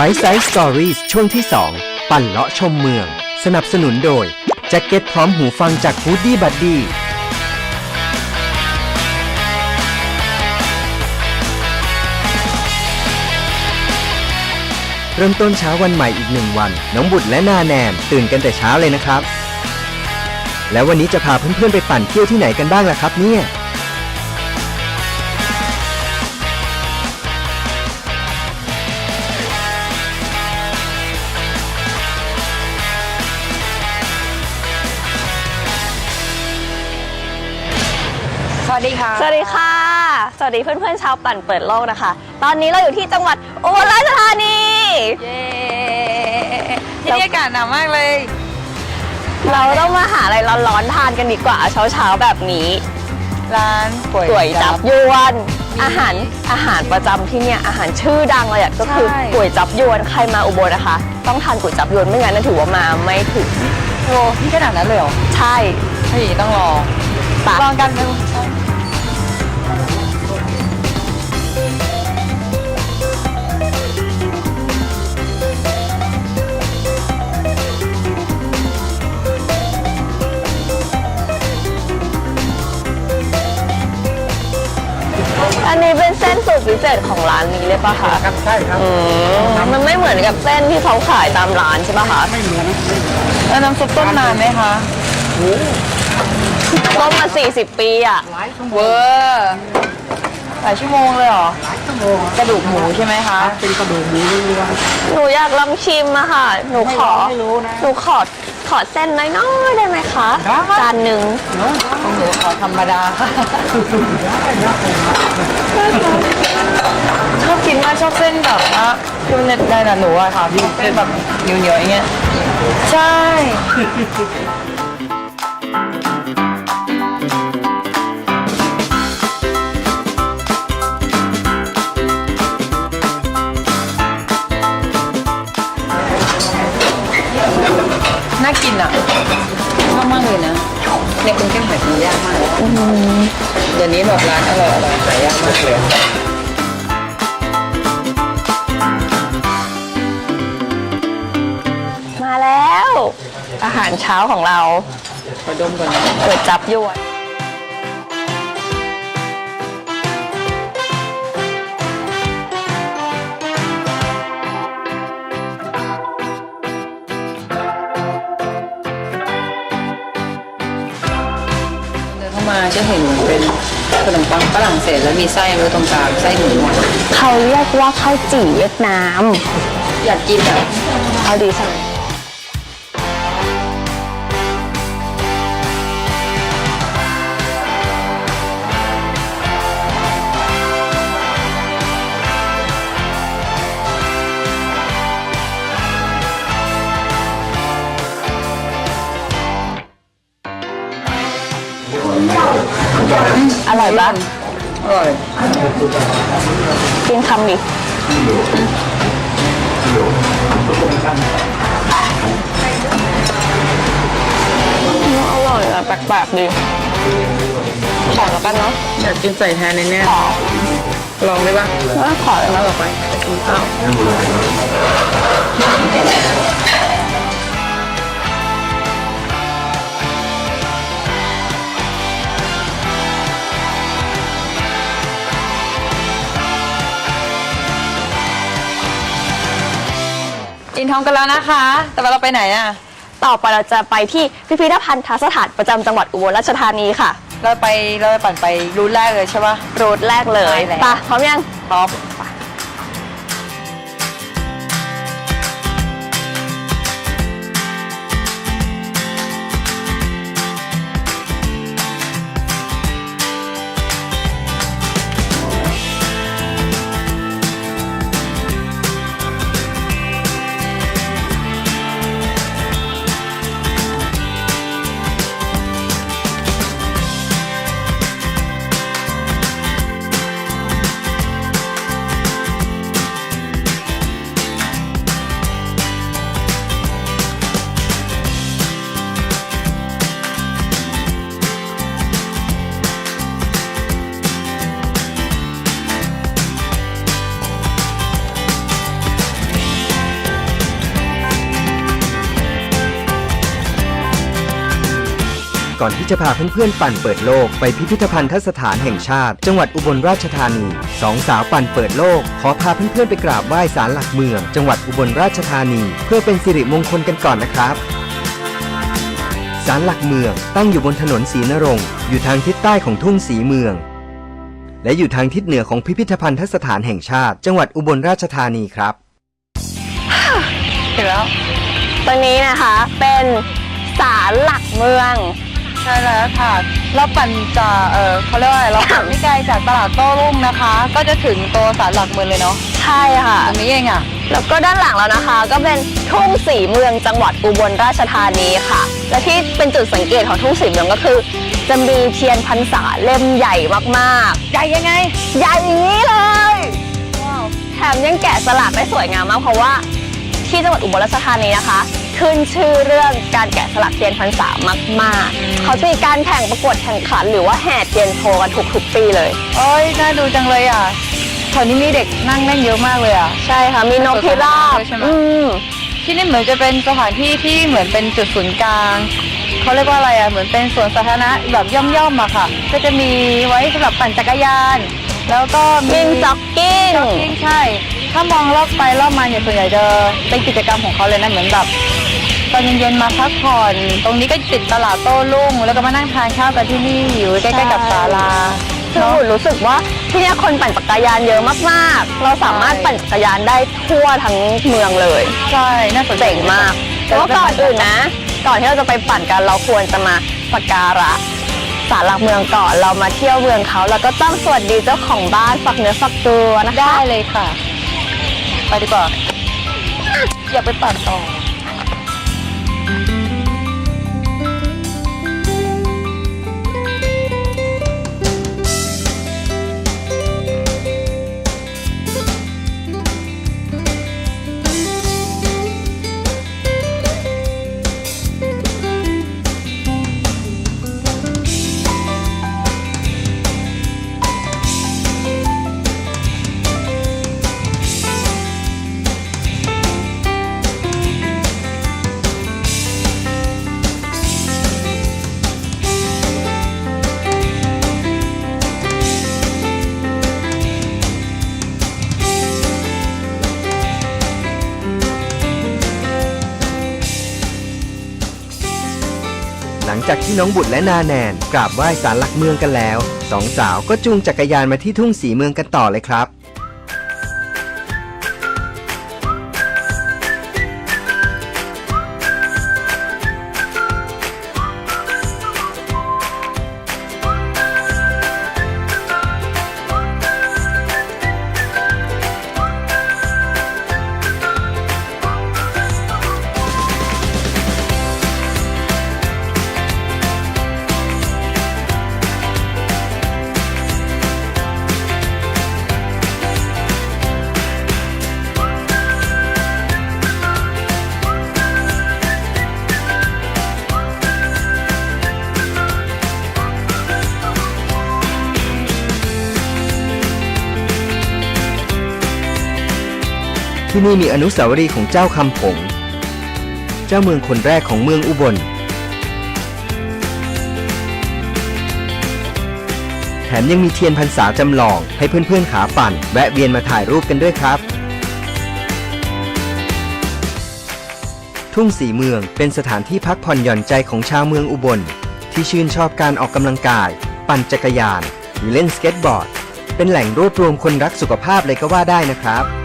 b i t e Size Stories ช่วงที่ 2 ปั่นเลาะชมเมือง สนับสนุนโดย แจ็คเก็ตพร้อมหูฟังจาก Hoodie Buddy เริ่มต้นเช้าวันใหม่อีกหนึ่งวัน น้องบุตรและนาแนนตื่นกันแต่เช้าเลยนะครับ แล้ววันนี้จะพาเพื่อนๆไปปั่นเที่ยวที่ไหนกันบ้างล่ะครับเนี่ย วัสดีค่ะ สวัสดีค่ะ สวัสดีเพื่อนๆชาวปั่นเปิดโลกนะคะ ตอนนี้เราอยู่ที่จังหวัดอุบลราชธานีเย้ที่นี่อากาศหนาวมากเลย เราต้องมาหาอะไรร้อนๆทานกันดีกว่าเช้าๆแบบนี้ร้านก๋วยก๋วยจับยวนมีอาหารอาหารประจำที่เนี่ยอาหารชื่อดังเลยอะก็คือใช่ก๋วยจับยวนใครมาอุบลนะคะ ต้องทานก๋วยจับยวนไม่งั้นนะถือว่ามาไม่ถึงโอ้นี่ขนาดนั้นเลยเหรอใช่ถ้าอย่างนี้ต้องลองปะลองกันเลย ปะคะครับใช่ครับอืมมันไม่เหมือนกับเส้นที่เขาขายตามร้านใช่ปะคะแล้วน้ำซุปต้มนานไหมคะต้มมา 40 ปีอะเวอร์หลายชั่วโมงเลยเหรอกระดูกหมูใช่ไหมคะเป็นกระดูกหมูล้วนหนูอยากลองชิมอะค่ะหนูขอไม่รู้นะหนูขอขอเส้นน้อยๆได้ไหมคะจานหนึ่งของหนูขอธรรมดา ชอบกินมากชอบเส้นแบบว่าคือมันได้นะหนูอะค่ะชอบเส้นแบบเหนียวๆอย่างเงี้ยใช่ น่ากินอะชอบมากเลยนะในกรุงเทพหากินยากมากเดี๋ยวนี้แบบร้านอร่อยอร่อยหายากมากเลย อาหารเช้าของเราขอดมก่อนนะเกิดจับยวนเดินเข้ามาจะเห็นเหมือนเป็นขนมปังฝรั่งเศสแล้วมีไส้ไว้ตรงกลางไส้หมูอะเขาเรียกว่าข้าวจี่เวียดนาม อยากกินอะเอาดีสั่ง ร่อยปะอร่อยกินคำดิอร่อยอะแปลกๆดีขอแล้วกันเนาะอยากกินใส่แทนในเนี้ยขอลองได้ปะเอ้ยขอเลยแล้นะวต่อไปกินข้าว กินท้องกันแล้วนะคะ แต่ว่าเราไปไหนอะ ต่อไปเราจะไปที่พิพิธภัณฑ์สถานประจำจังหวัดอุบลราชธานีค่ะ เราไปเราไปปั่นไปรูทแรกเลยใช่ปะ รูทแรกเลยไปแล้ว ไปะพร้อมยัง พร้อม ก่อนที่จะพาเพื่อนๆปั่นเปิดโลกไปพิพิธภัณฑสถานแห่งชาติ จังหวัดอุบลราชธานีสองสาวปั่นเปิดโลก ขอพาเพื่อนๆไปกราบไหว้ศาลหลักเมือง จังหวัดอุบลราชธานี เพื่อเป็นสิริมงคลกันก่อนนะครับศาลหลักเมืองตั้งอยู่บนถนนศรีนรงค์อยู่ทางทิศใต้ของทุ่งศรีเมือง และอยู่ทางทิศเหนือของพิพิธภัณฑสถานแห่งชาติ จังหวัดอุบลราชธานีครับถึงแล้วตรงนี้นะคะเป็นศาลหลักเมือง ใช่แล้วค่ะเราปั่นจากเออเขาเรียกว่าอะไรเราปั่นไม่ไกลจากตลาดโต้รุ่งนะคะ ก็จะถึงตัวศาลหลักเมืองเลยเนาะใช่ค่ะ ตรงนี้เองอะ แล้วก็ด้านหลังแล้วนะคะ ก็เป็นทุ่งสีเมืองจังหวัดอุบลราชธานีค่ะ และที่เป็นจุดสังเกตของทุ่งสีเมืองก็คือ จะมีเทียนพรรษาเล่มใหญ่มากใหญ่ยังไงๆใหญ่อย่างนี้เลยว้าวแถมยังแกะสลักได้สวยงามมากเพราะว่าที่จังหวัดอุบลราชธานีนะคะ ขึ้นชื่อเรื่องการแกะสลักเทียนพรรษามาก ๆ เขาจะมีการแข่งประกวดแข่งขันหรือว่าแห่เทียนโชว์กันทุกๆปีเลยโอ้ยน่าดูจังเลยอะแถวนี้มีเด็กนั่งเล่นเยอะมากเลยอะ ใช่ค่ะ มีนกพิราบใช่ไหมอืมที่นี่เหมือนจะเป็นสถานที่ที่เหมือนเป็นจุดศูนย์กลางเขาเรียกว่าอะไรอะเหมือนเป็นสวนสาธารณะแบบย่อมๆอะค่ะ ก็จะมีไว้สำหรับปั่นจักรยาน แล้วก็มีมินจ็อกกิ้งจ็อกกิ้งใช่ ถ้ามองรอบไปรอบมาเนี่ยส่วนใหญ่จะเป็นกิจกรรมของเขาเลยนะเหมือนแบบ ตอนเย็นๆมาพักผ่อน ตรงนี้ก็ติดตลาดโต้รุ่ง แล้วก็มานั่งทานข้าวกันที่นี่อยู่ใกล้ๆกับศาลา คือเนาะหนูรู้สึกว่าที่เนี่ยคนปั่นจักรยานเยอะมากๆ เราสามารถใช่ปั่นจักรยานได้ทั่วทั้งเมืองเลย ใช่น่าสนใจเจ๋งมากแต่ว่าก่อนอื่นนะ ก่อนที่เราจะไปปั่นกันเราควรจะมาสักการะศาลหลักเมืองก่อนเรามาเที่ยวเมืองเขาแล้วก็ต้องสวัสดีเจ้าของบ้านฝักเนื้อฝักตัวนะคะได้เลยค่ะ ไปดีกว่า อยากไปปั่นต่อ จากที่น้องบุตรและนาแนนกราบไหว้ศาลหลักเมืองกันแล้ว สองสาวก็จูงจักรยานมาที่ทุ่งสีเมืองกันต่อเลยครับ ที่นี่มีอนุสาวรีย์ของเจ้าคำผง เจ้าเมืองคนแรกของเมืองอุบล แถมยังมีเทียนพรรษาจำลองให้เพื่อนๆขาปั่น แวะเวียนมาถ่ายรูปกันด้วยครับ ทุ่งสีเมืองเป็นสถานที่พักผ่อนหย่อนใจของชาวเมืองอุบล ที่ชื่นชอบการออกกำลังกาย ปั่นจักรยาน หรือเล่นสเก็ตบอร์ด เป็นแหล่งรวบรวมคนรักสุขภาพเลยก็ว่าได้นะครับ